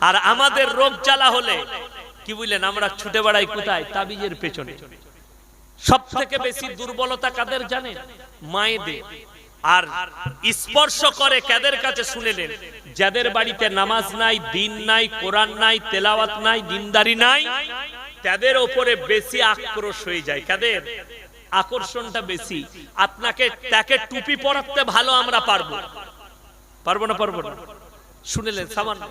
আর আমাদের রোগ জ্বালা হলে, কি বুঝলেন, আমরা ছুটে বেড়াই কোথায়? তাবিজের পেছনে। সব থেকে বেশি দুর্বলতা কাদের জানেন? মায়েদের। আর স্পর্শ করে কাদের কাছে শুনেলেন যাদের বাড়িতে নামাজ নাই, দিন নাই, কোরআন নাই, তেলাওয়াত নাই, দিনদারি নাই, তাদের ওপরে বেশি আক্রোশ হয়ে যায়। কাদের? আকর্ষণটা বেশি। আপনাকে তাকে টুপি পরাতে ভালো আমরা পারব। পারব না পারব না। শুনেলেন সামান্য।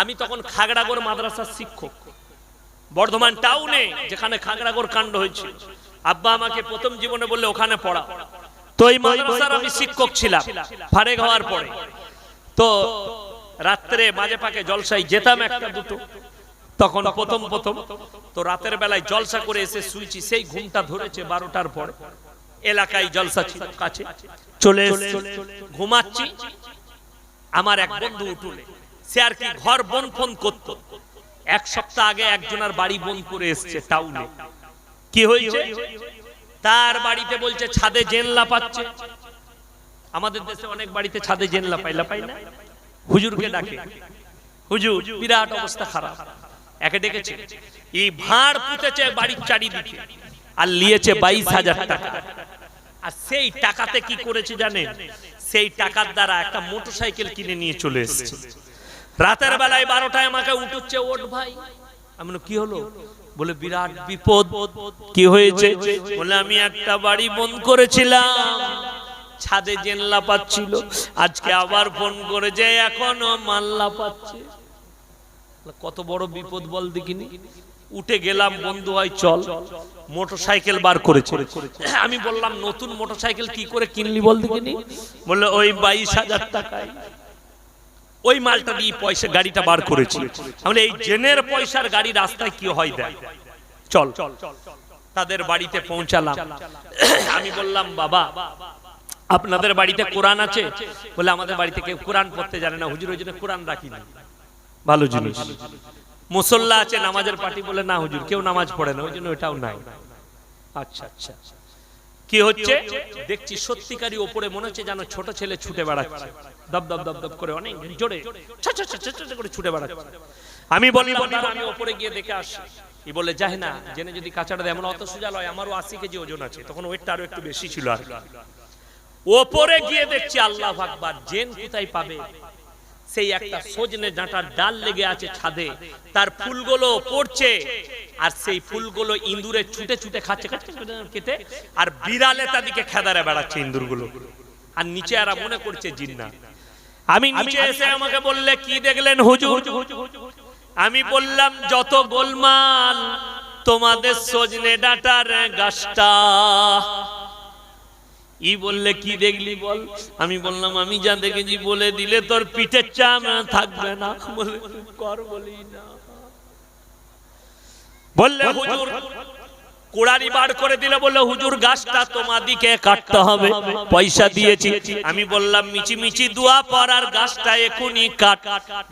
আমি তখন খাগড়াগড় মাদ্রাসার শিক্ষক। বর্ধমান টাউনে যেখানে খাগড়াগড় কাণ্ড হয়েছিল। আব্বা আমাকে প্রথম জীবনে বললে, ওখানে পড়া তো এই মাদ্রাসার আমি শিক্ষক ছিলাম, ফারেক হওয়ার পরে। তো রাত্রে মাঝে পাকে জলসাই যেতাম একটা দুটো। তখন প্রথম প্রথম তো রাতের বেলায় জলসা করে এসে শুইছি, সেই ঘুমটা ধরেছে বারোটার পর। এলাকায় জলসা ছিল কাছে। চলে ঘুমাচ্ছি। আমার এক বন্ধু উঠুলে সে আর কি ঘর বন ফোন করত। এক সপ্তাহ আগে একজনের বাড়ি বন করে এসছে টাউনে কি হয়েছে? তার বাড়িতে বলছে, ছাদে জেনলা পাচ্ছে আমাদের দেশে অনেক বাড়িতে ছাদে জেনলা পাইলা পাই না? হুজুরকে ডাকে। হুজুর, বিরাট অবস্থা খারাপ। একে ডেকেছে। এই ভাঁড় পুঁতেছে বাড়ির চারিদিকে আর নিয়েছে বাইশ হাজার টাকা। আর সেই টাকাতে কি করেছে জানেন? সেই টাকার দ্বারা একটা মোটরসাইকেল কিনে নিয়ে চলে এসেছে। রাতের বেলায় বারোটায় আমাকে উঠুচ্ছে, ওঠ ভাই। আমি কি হলো? বলে, বিরাট বিপদ। কি হয়েছে? বলে, আমি একটা বাড়ি বন্ধ করেছিলাম। ছাদে জেনলা পাচ্ছিল। আজকে আবার ফোন করে যে এখনও মাল্লা পাচ্ছে। কত বড় বিপদ বল দেখিনি। উঠে গেলাম, বন্ধু হয়, চল। মোটর সাইকেল বার করেছে। আমি বললাম, নতুন মোটর সাইকেল কি করে কিনলি বল দেখিনি? বললে ওই বাইশ হাজার টাকায়। ওই মালটা দিয়ে পয়সা গাড়িটা বার করেছি। আমি এই জেনের পয়সার গাড়ি রাস্তায় কি হয় দেয় চল। চল তাদের বাড়িতে পৌঁছালাম। আমি বললাম, বাবা, আপনাদের বাড়িতে কোরআন আছে? বলে, আমাদের বাড়িতে কেউ কোরআন পড়তে জানে না। হুজুর, ওই জন্য কোরআন রাখি না ভালো জিনিস। মুসল্লা আছে, নামাজের পার্টি বলে, না হুজুর, কেউ নামাজ পড়ে না, ওই জন্য ওটাও নাই। আচ্ছা আচ্ছা। কি হচ্ছে? দেখছি সত্যিকারই ওপরে মনে হচ্ছে যেন ছোট ছেলে ছুটে বেড়াচ্ছে। দব দব দব দব করে অনেক জোরে করে ছুটে বেড়াচ্ছে। আমি বলি আমি ওপরে গিয়ে দেখে আসি। ই বলে যাই না জেনে যদি কাঁচাটা দেয় এমন অত সোজা লয় আমারও আশি কেজি ওজন আছে। তখন ওয়েটটা আরও একটু বেশি ছিল আর ওপরে গিয়ে দেখছি আল্লাহ আকবার জেন কোথায় পাবে? সেই একটা সজনে ডাঁটার ডাল লেগে আছে ছাদে। তার ফুলগুলো পড়ছে আর সেই ফুলগুলো ইঁদুরে ছুটে ছুটে খাচ্ছে কেটে আর বিড়ালে তাদেরকে খেদারে বেড়াচ্ছে ইঁদুরগুলো। আর নিচে এরা মনে করছে জিন্না। আমি নিচে এসে আমাকে বললে কি দেখলেন হুজুর? আমি বললাম যত গোলমাল তোমাদের সজনে ডাঁটার গাছটা ই বললে কি দেখলি বল? আমি বললাম, আমি যা দেখেছি বলে দিলে তোর পিঠের চাম থাকবে না। কর বলি না। বললে, হুজুর কোড়ারি বার করে দিলে বললে, হুজুর, গাছটা তোমাদিকে কাটতে হবে। পয়সা দিয়েছি। আমি বললাম, মিচি মিচি, দোয়া পর আর গাছটা এখনই কাট।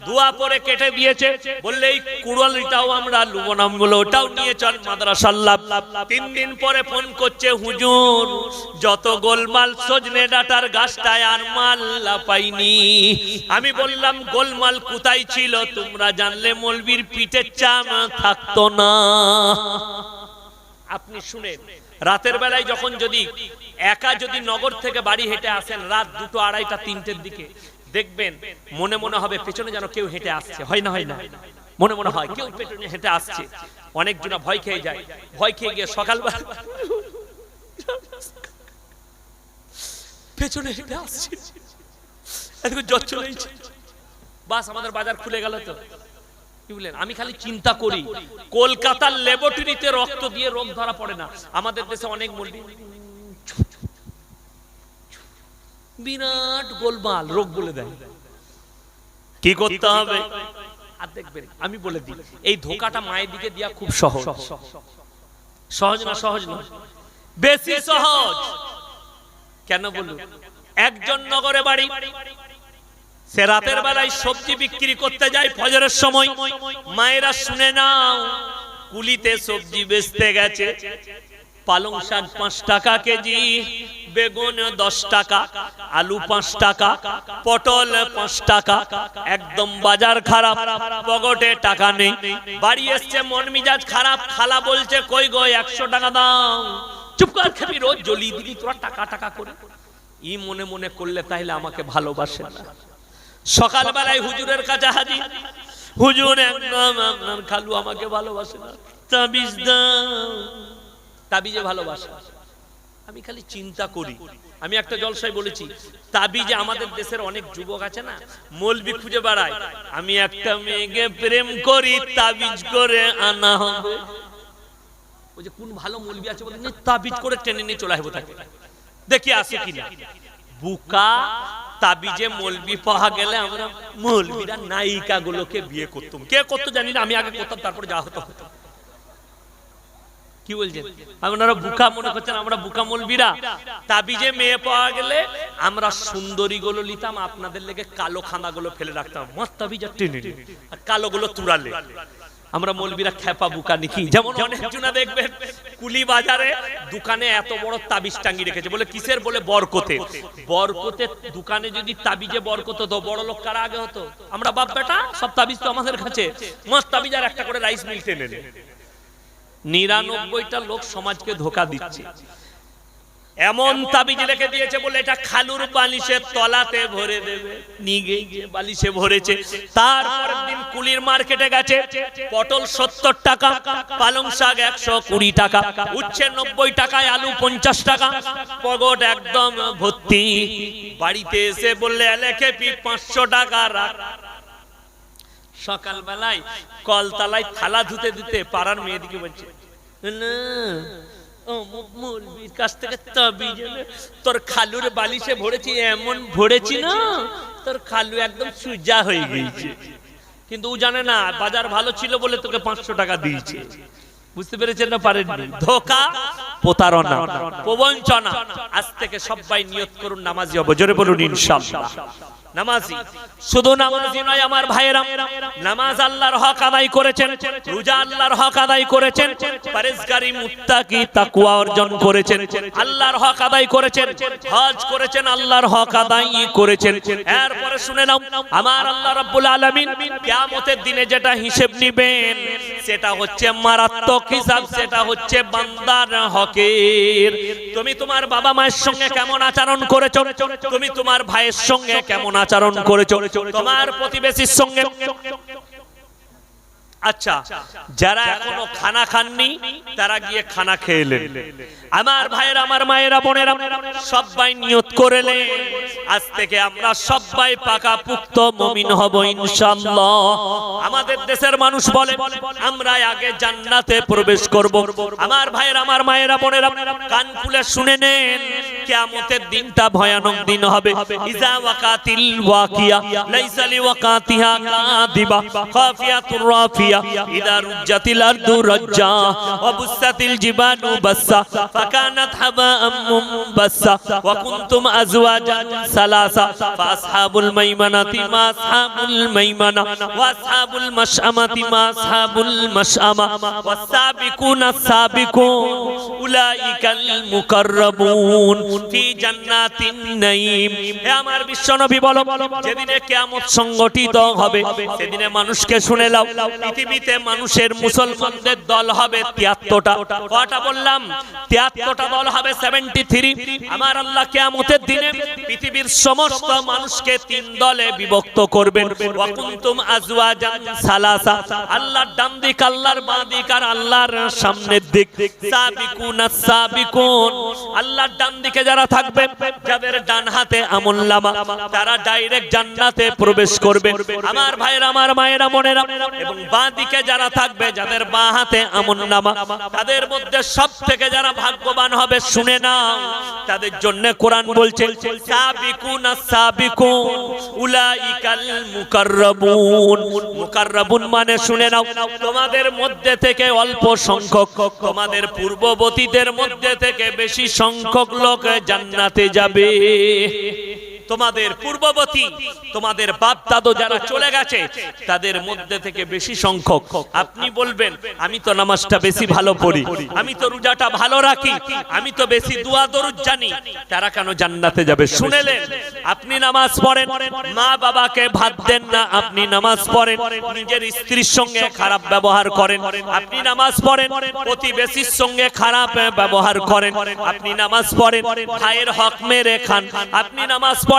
দোয়া পরে কেটে দিয়েছে। বললে, এই কুড়ালিটাও আমরা লুবনাম বলে ওটাও নিয়ে চল মাদ্রাসাল্লাহ তিন দিন পরে ফোন করছে, হুজুর, যত গোলমাল সজনে ডাটার গাছটায় আর মাল্লা পাইনি। আমি বললাম, গোলমাল কোথায় ছিল? তোমরা জানলে মলবির পিঠের চাম থাকতো না। আপনি শুনেন। রাতের বেলায় যখন যদি একা যদি নগর থেকে বাড়ি হেঁটে আসেন রাত দুটো আড়াইটা তিনটের দিকে দেখবেন মনে মনে হবে পেছনে যেন কেউ হেঁটে আসছে। হয় না হয় না। মনে মনে হয় কেউ পেছনে হেঁটে আসছে। অনেকজনা ভয় খেয়ে যায়। ভয় খেয়ে গিয়ে সকালবেলা পেছনে হেঁটে আসছে। জ্বর চলে বাস আমাদের বাজার খুলে গেল তো। কি আমি খালি চিন্তা করি। কলকাতার ল্যাবরেটরিতে রক্ত দিয়ে রোগ ধরা পড়ে না। আমাদের দেশে অনেক মুরগি। বিরাট গোলমাল। রোগ বলে দেয়। কি করতে হবে? আর দেখবেন আমি বলে দিই এই ধোকাটা মায়ের দিকে দেওয়া খুব সহজ। সহজ না সহজ না বেশি সহজ। কেন বলুন? একজন নগরে বাড়ি সে রাতের বেলায় সবজি বিক্রি করতে যায় ফজরের সময়। মায়েরা শুনে নাও, কুলিতে সবজি বেচতে গেছে। পালং শাক পাঁচ টাকা কেজি, বেগুন দশ টাকা, আলু পাঁচ টাকা, পটল পাঁচ টাকা। একদম বাজার খারাপ পকেটে টাকা নেই। বাড়ি এসছে, মন মিজাজ খারাপ, খালা বলছে, কই গো, একশো টাকা দাও। চুপ কর খেবি রোজ জ্বলিয়ে দিবি, তোরা টাকা টাকা করে। ই মনে মনে করলে তাইলে আমাকে ভালোবাসে না। সকালবেলায় হুজুরের কাছে হাজির। হুজুর একদম আপনার খালু আমাকে ভালোবাসে না। তাবিজ তাবিজে ভালোবাসে। আমি খালি চিন্তা করি। আমি একটা জলসায় বলেছি, তাবিজে আমাদের দেশের অনেক যুবক আছে না মলবি খুঁজে বেড়ায়। আমি একটা মেয়েকে প্রেম করি, তাবিজ করে আনা হবে। ওই যে কোন ভালো মলবি আছে বলে তাবিজ করে টেনে নিয়ে চলে আসব তাকে। দেখি আসে কিনা। বুকা তাবিজে মলবি পাওয়া গেলে আমরা মলবিরা নায়িকা গুলোকে বিয়ে করতাম। কে করতো জানি না, আমি আগে করতাম, তারপরে যা হতো হতো। কি বলছেন? আপনারা বুকা মনে করছেন, আমরা বুকা মলবিরা? তাবিজে মেয়ে পাওয়া গেলে আমরা সুন্দরী গুলো নিতাম, আপনাদের লেগে কালো খানা গুলো ফেলে রাখতাম। মত তাবিজ টেনে। আর কালো গুলো তুরালে আমরা মলবিরা খেপা বুকা নিকি যেমন অনেকজনা দেখবেন, কুলি বাজারে দোকানে এত বড় তাবিজ টাঙ্গি রেখেছে। বলে কিসের? বলে বরকতে। বরকতে দোকানে যদি তাবিজে বরকত হতো, বড় লোক কারা আগে হতো? আমরা বাপ বেটা, সব তাবিজ তো আমাদের কাছে। মস্ত তাবিজ আর একটা করে রাইস মিল টেনে। নিরানব্বইটা লোক সমাজকে ধোকা দিচ্ছে। এমন তাবিজ রেখে দিয়েছে বলে এটা খালুর বালিশের তলাতে ভরে দেবে। নিয়ে গিয়ে বালিশে ভরেছে। তারপর দিন কুলির মার্কেটে গেছে। পটল সত্তর টাকা পালং শাক একশো কুড়ি টাকা উচ্ছে নব্বই টাকায় আলু পঞ্চাশ টাকা। পগট একদম ভর্তি। বাড়িতে এসে বললে এলেকে পি পাঁচশো টাকা রাখ। সকালবেলায় কলতলায় থালা ধুতে ধুতে পাড়ার মেয়েদিকে বলছে না অমুক কাছ থেকে এনে তোর খালুর বালিশে ভরেছি, এমন ভরেছি না, তোর খালু একদম সুজা হয়ে গিয়েছে। কিন্তু ও জানে না, বাজার ভালো ছিল বলে তোকে পাঁচশো টাকা দিয়েছে। বুঝতে পেরেছেন না পারেননি ধোকা, প্রতারণা, প্রবঞ্চনা, আজ থেকে সবাই নিয়ত করুন নামাজি হব জোরে বলুন ইনশাআল্লাহ নামাজি। শুধু নামাজি নয়, আমার ভাইয়েরা। নামাজ আল্লাহর হক আদায় করেছেন, রোজা আল্লাহর হক আদায় করেছেন মুত্তাকি, তাকওয়া অর্জন করেছেন, আল্লাহর হক আদায় করেছেন, হজ করেছেন, আল্লাহর হক আদায় করেছেন। এরপরে শুনে নাও, আমার আল্লাহ রাব্বুল আলামিন কিয়ামতের দিনে যেটা হিসেব নেবেন, সেটা হচ্ছে মারাত্মক হিসাব, সেটা হচ্ছে বান্দার হকের। তুমি তোমার বাবা মায়ের সঙ্গে কেমন আচরণ করেছ? তুমি তোমার ভাইয়ের সঙ্গে কেমন আচরণ করেছ। তোমার প্রতিবেশীর সঙ্গে আচ্ছা যারা এখনও খানা খাননি, তারা গিয়ে খানা খেয়েলেন আমার ভাইয়ের, আমার মায়েরা, বোনেরা সবাই নিয়ত করেলে আজ থেকে আমরা সবাই পাকা পুক্ত মমিন হব ইনশাআল্লাহ। আমাদের দেশের মানুষ বলে, আমরা আগে জান্নাতে প্রবেশ করব। আমার ভাইয়ের, আমার মায়েরা, বোনেরা, কান খুলে শুনে নেন, কিয়ামতের দিনটা ভয়ানক দিন হবে। ইজা ওয়াকাতিল ওয়াকিয়া লাইসা লিওয়াকাতিহা কাদিবা, খাফিয়াতুর রাফিয়া। আমার বিশ্বনবী বলো যেদিনে কিয়ামত সংগঠিত হবে সেদিনে মানুষকে শুনে লাও পৃথিবীতে মানুষের মুসলমানদের দল হবে 73টা কটা বললাম? 73টা দল হবে 73 আমার আল্লাহ কিয়ামতের দিনে পৃথিবীর সমস্ত মানুষকে তিন দলে বিভক্ত করবেন। তারা ডাইরেক্ট প্রবেশ করবে। আমার ভাইয়েরা, আমার মায়েরা মনেরা এবং দিকে যারা থাকবে, যাদের বাঁ হাতে আমুল্লামা তাদের মধ্যে সব থেকে যারা ভাগ্যবান হবে, শুনে নাও। তাদের জন্য কোরআন বলছে মানে শুনে নাও, তোমাদের মধ্যে থেকে অল্প সংখ্যক, তোমাদের পূর্ববর্তীদের মধ্যে থেকে বেশি সংখ্যক লোক জান্নাতে যাবে। তোমাদের পূর্ববর্তী, তোমাদের বাপ দাদু যারা চলে গেছে, তাদের মধ্যে থেকে বেশি সংখ্যক। আপনি বলবেন, আমি তো নামাজটা বেশি ভালো পড়ি, আমি তো রোজাটা ভালো রাখি, আমি তো বেশি দোয়া দরুদ জানি। তারা কেন জান্নাতে যাবে? শুনেলেন, আপনি নামাজ পড়েন, মা বাবাকে ভাত দেন না, আপনি নামাজ পড়েন, নিজের স্ত্রীর সঙ্গে খারাপ ব্যবহার করেন, আপনি নামাজ পড়েন, প্রতিবেশীর সঙ্গে খারাপ ব্যবহার করেন, আপনি নামাজ পড়েন, ভাইয়ের হক মেরে খান, আপনি নামাজ পড়েন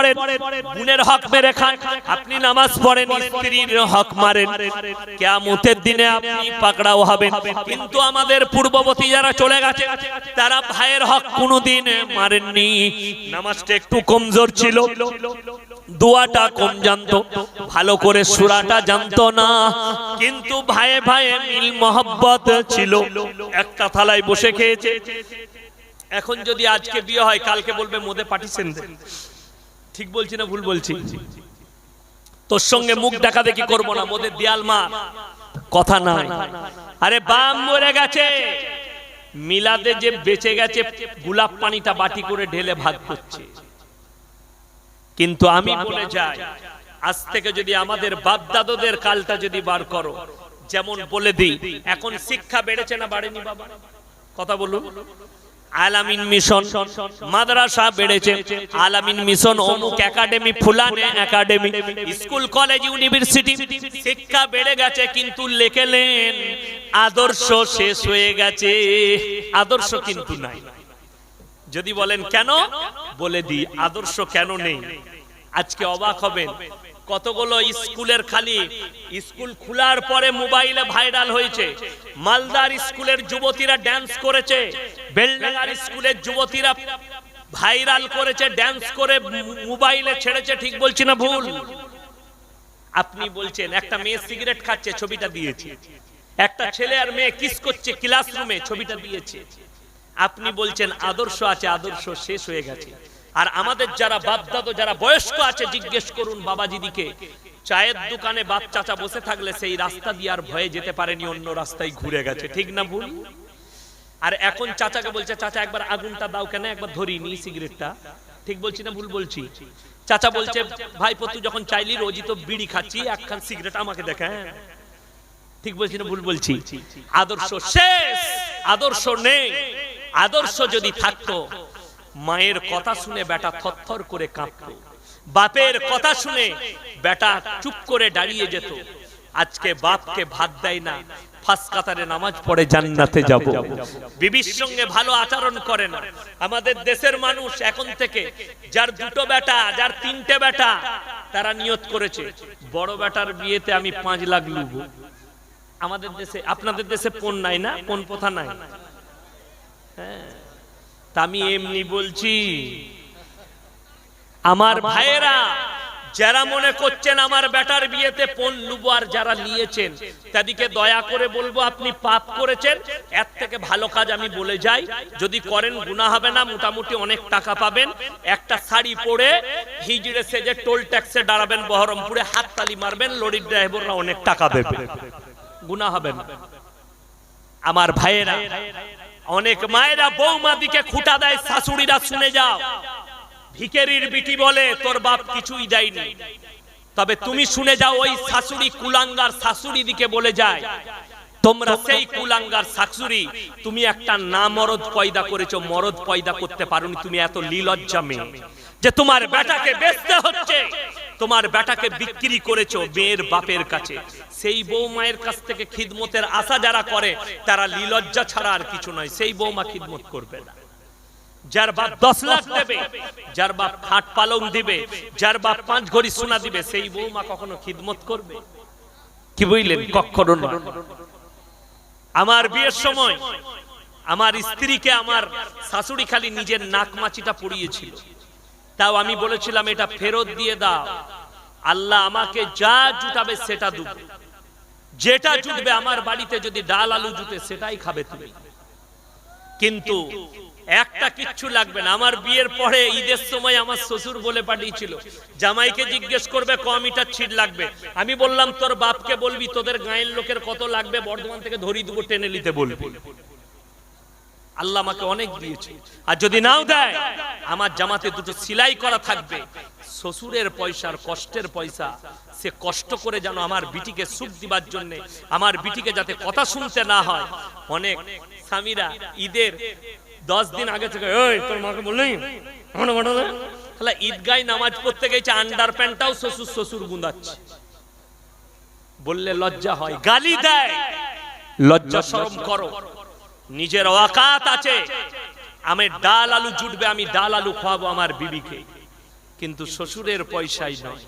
বোনের হক মেরে খান। আপনি নামাজ পড়েন, স্ত্রীর হক মারেন। দিনে আপনি পাকড়াও হবেন। কিন্তু আমাদের পূর্ববর্তী যারা চলে গেছে, তারা ভাইয়ের হক কোনোদিন মারেননি। নামাজটা একটু কমজোর ছিল। দোয়াটা কম জানতো। ভালো করে সুরাটা জানতো না। কিন্তু ভাইয়ে ভাইয়ে মিল মহব্বত ছিল। একটা থালায় বসে খেয়েছে। এখন যদি আজকে বিয়ে হয়, কালকে বলবে, মোদে পাঠিয়েছেন। ঠিক বলছি না ভুল বলছি? তোর সঙ্গে মুখ দেখা দেখি করব না মোদের দেয়াল মা। কথা নাই। আরে বাম মরে গেছে। মিলাদে যে বেঁচে গেছে গোলাপ পানিটা বাটি করে ঢেলে ভাগ করছে। কিন্তু আমি বলে যাই আজ থেকে যদি আমাদের বাপ দাদুদের কালটা যদি বার করো যেমন বলে দিই এখন শিক্ষা বেড়েছে না বাড়েনি বাবা? কথা বলুন। আলামিন মিশন, মাদ্রাসা বেড়েছে। আলামিন মিশন, অমুক একাডেমি, ফুলানে একাডেমি, স্কুল, কলেজ, ইউনিভার্সিটি, শিক্ষা বেড়ে গেছে, কিন্তু লেখেলেন, আদর্শ শেষ হয়ে গেছে। আদর্শ কিন্তু নাই। যদি বলেন কেন, বলে দি আদর্শ কেন নেই? আজকে অবাক হবেন। কতগুলো স্কুলের খালি? স্কুল খোলার পরে মোবাইলে ভাইরাল হয়েছে। মালদার স্কুলের যুবতীরা ড্যান্স করেছে। বেলডাঙ্গার স্কুলের যুবতীরা ভাইরাল করেছে ড্যান্স করে মোবাইলে ছেড়েছে, ঠিক বলছি না ভুল? আপনি বলছেন, একটা মেয়ে সিগারেট খাচ্ছে, ছবিটা দিয়েছে। একটা ছেলে আর মেয়ে কিস করছে ক্লাসরুমে ছবিটা দিয়েছে। আপনি বলছেন, আদর্শ আছে, আদর্শ শেষ হয়ে গেছে। আর আমাদের যারা বাপদাদো, যারা বয়স্ক আছে, জিজ্ঞেস করুন বাবাজিদিকে, চায়ের দোকানে বাপ চাচা বসে থাকলে সেই রাস্তা দিয়ে আর ভয়ে যেতে পারেনি, অন্য রাস্তায় ঘুরে গেছে, ঠিক না ভুল? আর এখন চাচাকে বলছে, চাচা, একবার আগুনটা দাও কেন? একবার ধরি নি সিগারেটটা। ঠিক বলছি না ভুল বলছি? চাচা বলছে, ভাই পতু, যখন চাইলি রোজই তো বিড়ি খাচ্ছি, একখান সিগারেট আমাকে দেখে হ্যাঁ? ঠিক বলছি না ভুল বলছি? আদর্শ শেষ, আদর্শ নেই। আদর্শ যদি থাকতো মায়ের কথা শুনে বেটা থরথর করে কাঁপত বাপের কথা শুনে বেটা চুপ করে দাঁড়িয়ে যেত। আজকে বাপকে ভাত দেয় না নামাজ পড়ে জান্নাতে যাব। বিবির সঙ্গে ভালো আচরণ করে না। আমাদের দেশের মানুষ এখন থেকে যার দুটো বেটা, যার তিনটে বেটা, তারা নিয়ত করেছে, বড় বেটার বিয়েতে আমি পাঁচ লাখ লুবো। আমাদের দেশে, আপনাদের দেশে পণ নাই না? পণ প্রথা নাই? হ্যাঁ। তা আমি এমনি বলছি আমার ভাইয়েরা যারা মনে করছেন আমার বেটার বিয়েতে পণ লুবো আর যারা নিয়েছেন তাদেরকে দয়া করে বলব আপনি পাপ করেছেন এর থেকে ভালো কাজ আমি বলে যাই যদি করেন গুণা হবে না মোটামুটি অনেক টাকা পাবেন একটা শাড়ি পরে হিজড়ে সেজে টোল ট্যাক্সে দাঁড়াবেন বহরমপুরে হাততালি মারবেন লরির ড্রাইভাররা অনেক টাকা দেবে গুণা হবে না। আমার ভাইয়েরা অনেক মায়েরা বৌমা দিকে খুঁটা দেয়, শাশুড়িরা শুনে যাও। ভিকেরির বিটি বলে, তোর বাপ কিছুই দেয়নি। তবে তুমি শুনে যাও, ওই শাশুড়ি কুলাঙ্গার শাশুড়ি দিকে বলে যায়, তোমরা সেই কুলাঙ্গার শাশুড়ি, তুমি একটা না মরদ পয়দা করেছ, মরদ পয়দা করতে পারোনি, তুমি এত লীলজ্জা মেয়ে। যে তোমার বেটাকে বেচতে হচ্ছে, তোমার বেটাকে বিক্রি করেছ মেয়ের বাপের কাছে। সেই বউ মায়ের কাছ থেকে খিদমতের আশা যারা করে, তারা লীলজ্জা ছাড়া আর কিছু নয়। সেই বৌমা খিদমত করবে না। যার বাপ দশ লাখ দেবে, যার বাপ খাট পালং দিবে, যার বাপ পাঁচ ঘড়ি সোনা দিবে, সেই বৌমা কখনো খিদমত করবে? কি বুঝলেন? কখনো আমার বিয়ের সময় আমার স্ত্রীকে আমার শাশুড়ি খালি নিজের নাক মাছিটা পড়িয়েছিল তাও আমি বলেছিলাম, এটা ফেরত দিয়ে দাও। আল্লাহ আমাকে যা জুটাবে সেটা দেব। যেটা জুটবে আমার বাড়িতে যদি ডাল আলু জুটে, সেটাই খাবে তুমি। কিন্তু একটা কিচ্ছু লাগবে না। আমার বিয়ের পরে ঈদের সময় আমার শ্বশুর বলে পাঠিয়েছিল, জামাইকে জিজ্ঞেস করবে, ক মিটার ছিট লাগবে? আমি বললাম, তোর বাপকে বলবি, তোদের গায়ের লোকের কত লাগবে? বর্ধমান থেকে ধরিয়ে দেবো, টেনে নিতে বলবি। আল্লাহ আমাকে অনেক দিয়েছে। আর যদি নাও দেয়, আমার জামাতে দুটো সিলাই করা থাকবে। শ্বশুরের পয়সার কষ্টের পয়সা, সে কষ্ট করে যেন আমার বিটিকে সুখ দিবার জন্য, আমার বিটিকে যাতে কথা শুনতে না হয়। অনেক স্বামীরা ঈদের দশ দিন আগে থেকে ওই তোর মাকে বললি? তাহলে ঈদগায় নামাজ পড়তে গেছে, আন্ডার প্যান্টটাও শ্বশুর শ্বশুর গুঁদাচ্ছে। বললে লজ্জা হয়, গালি দেয়। লজ্জা শরম করো। নিজের অকাত আছে। আমি ডাল আলু জুটবে, আমি ডাল আলু খাওয়াবো আমার বিবিকে। কিন্তু শ্বশুরের পয়সাই নয়।